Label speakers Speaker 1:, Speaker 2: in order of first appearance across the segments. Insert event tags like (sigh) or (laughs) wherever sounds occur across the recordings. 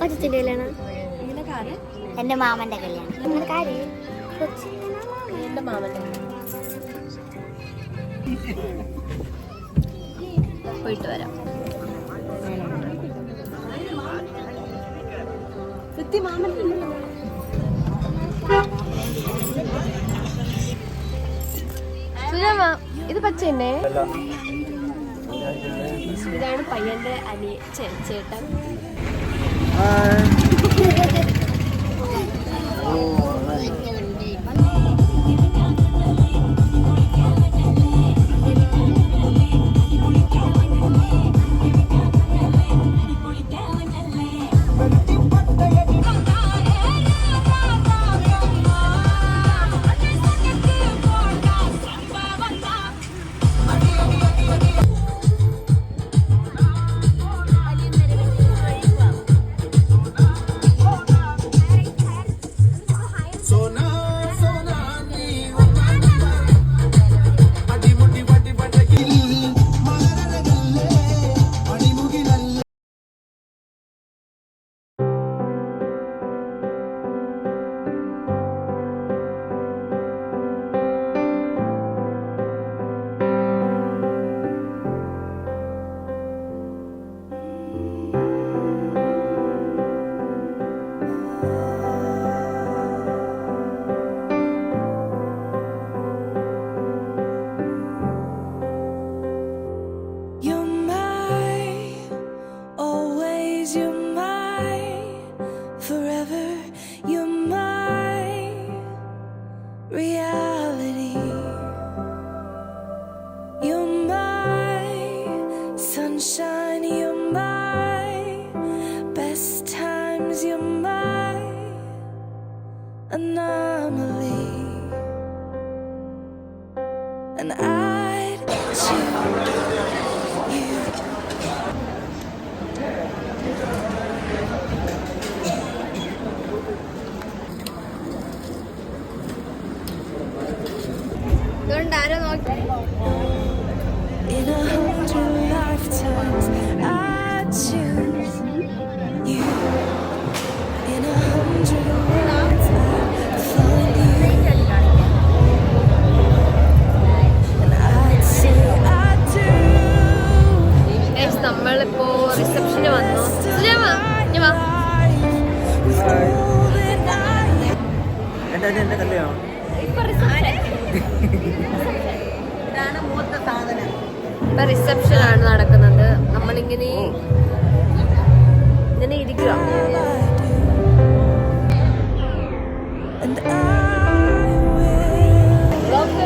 Speaker 1: കൊച്ചിന്റെ കല്യാണം. എന്റെ മാമന്റെ കല്യാണം. മാമൻ.
Speaker 2: എന്റെ മാമന്റെ പോയിട്ട് വരാം. വൃത്തി മാമന്റെ സുജാമ ഇത് പച്ച തന്നെ ഇതാണ് പയ്യന്റെ അനി ചേട്ടൻ.
Speaker 3: And I'd choose you. In a hundred lifetimes,
Speaker 4: എന്റെ എന്റെ കല്യാണം
Speaker 2: ഇപ്പൊ റിസപ്ഷൻ ആണ് നടക്കുന്നത്. നമ്മളിങ്ങനെ ഇങ്ങനെ ഇരിക്കുക.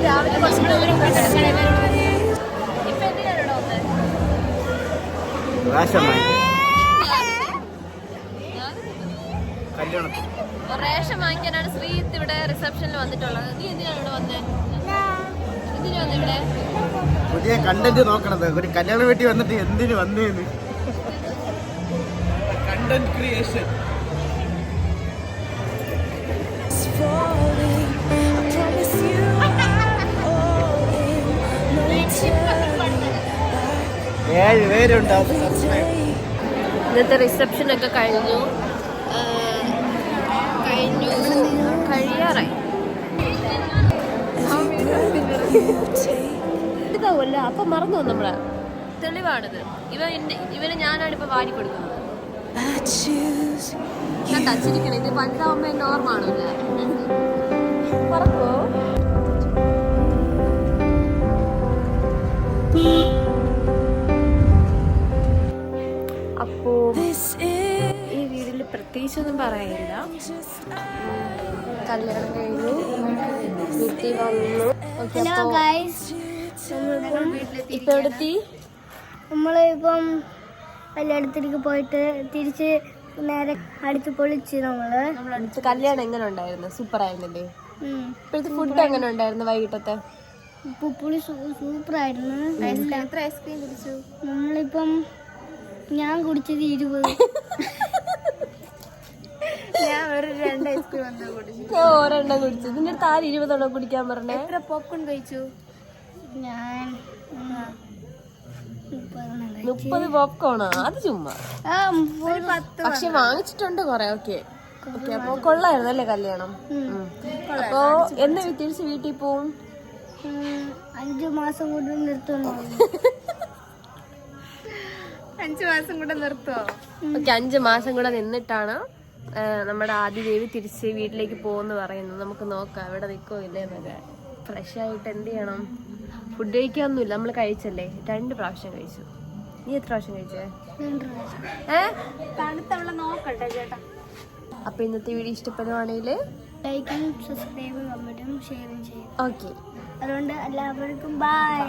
Speaker 2: രാവിലെ കുറച്ച്
Speaker 4: കല്യാണത്തിന്.
Speaker 2: റേഷൻ വാങ്ങിക്കാനാണ് ശ്രീത്ത് ഇവിടെ റിസപ്ഷനിൽ വന്നിട്ടുള്ളത്. നീ എന്തിനാണ് ഇവിടെ വന്നേ? എന്തിനാണ് ഇവിടെ?
Speaker 4: പുതിയ കണ്ടന്റ് നോക്കണത്. ഒരു കല്യാണ വീട്ടിൽ വന്നിട്ട് എന്തിനു വന്നേന്ന്? കണ്ടന്റ് ക്രിയേഷൻ ഏഴ് പേരുണ്ടാവും.
Speaker 2: ഇന്നത്തെ റിസപ്ഷൻ ഒക്കെ കഴിഞ്ഞു. കഴിഞ്ഞു. കഴിയാറായി. ഇതാവുമല്ലോ അപ്പൊ മറന്നു നമ്മൾ. തെളിവാണിത്. ഇവ എന്നെ- ഇവന് ഞാനാണ് ഇപ്പൊ വാരി കൊടുക്കുന്നത്.
Speaker 3: Choose
Speaker 2: കണ്ടാ ഇത് വലുതാവുമ്പോ എന്നെ ഓർമ്മ ആണല്ലേ പ്രത്യേകിച്ചൊന്നും പറയാനില്ല കല്യാണം കഴിഞ്ഞു. വീട്ടിൽ വന്നു.
Speaker 1: ഹലോ ഗൈസ് നമ്മളിപ്പം
Speaker 2: ഇപ്പൊ എവിടെത്തി
Speaker 1: നമ്മളിപ്പം കല്യാണത്തിലേക്ക് പോയിട്ട് തിരിച്ച് നേരെ അടുത്ത് പൊളിച്ച് നമ്മൾ.
Speaker 2: അടുത്ത് കല്യാണം എങ്ങനെ ഉണ്ടായിരുന്നു സൂപ്പർ ആയിരുന്നില്ലേ. ഇപ്പോഴത്തെ ഫുഡ് എങ്ങനെ ഉണ്ടായിരുന്നു വൈകിട്ടത്തെ?
Speaker 1: പുപ്പുളി പുളി സൂപ്പർ ആയിരുന്നു
Speaker 2: എത്ര ഐസ്ക്രീം കുടിച്ചു?
Speaker 1: നമ്മളിപ്പം ഞാൻ കുടിച്ചത് ഇരുപത്. (laughs)
Speaker 2: വന്നാ കുടിച്ചു ഒരെണ്ണം കുടിച്ചു. ഇതിന്റെ അടുത്ത് ആര് ഇരുപതെണ്ണം കുടിക്കാൻ പറഞ്ഞേ? എത്ര പോപ്കോൺ കഴിച്ചു?
Speaker 1: ഞാൻ
Speaker 2: മുപ്പത് പോപ്കോണാ അത് ചുമ്മാ. പക്ഷെ വാങ്ങിച്ചിട്ടുണ്ട് കൊറേ ഓക്കെ. ഓക്കെ അപ്പൊ കൊള്ളായിരുന്നു അല്ലേ കല്യാണം. അപ്പൊ എന്ന് തിരിച്ച് വീട്ടിൽ പോവും
Speaker 1: അഞ്ചു മാസം കൊണ്ട് നിർത്തുന്നു. (laughs)
Speaker 5: അഞ്ചു മാസം കൂടെ നിർത്തുവോ
Speaker 2: ഓക്കെ അഞ്ചു മാസം കൂടെ നിന്നിട്ടാണ്? നമ്മുടെ ആദിദേവി ദേവി തിരിച്ച് വീട്ടിലേക്ക് പോകുമെന്ന് പറയുന്നു. നമുക്ക് നോക്കാം ഇവിടെ നിൽക്കോ ഇല്ലേ എന്നൊക്കെ ഫ്രഷ് ആയിട്ട് എന്ത് ചെയ്യണം? ഫുഡ് കഴിക്കാമൊന്നുമില്ല നമ്മൾ കഴിച്ചല്ലേ? രണ്ട് പ്രാവശ്യം കഴിച്ചു. നീ എത്ര പ്രാവശ്യം കഴിച്ചേ? ഏ?
Speaker 5: തണുത്തവളെ നോക്കട്ടെ ചേട്ടാ.
Speaker 2: അപ്പൊ ഇന്നത്തെ വീഡിയോ ഇഷ്ടപ്പെടുവാണെങ്കിൽ
Speaker 1: ലൈക്കും സബ്സ്ക്രൈബും കമന്റും ഷെയറും ചെയ്യും.
Speaker 2: ഓക്കെ
Speaker 1: അതുകൊണ്ട് എല്ലാവർക്കും ബൈ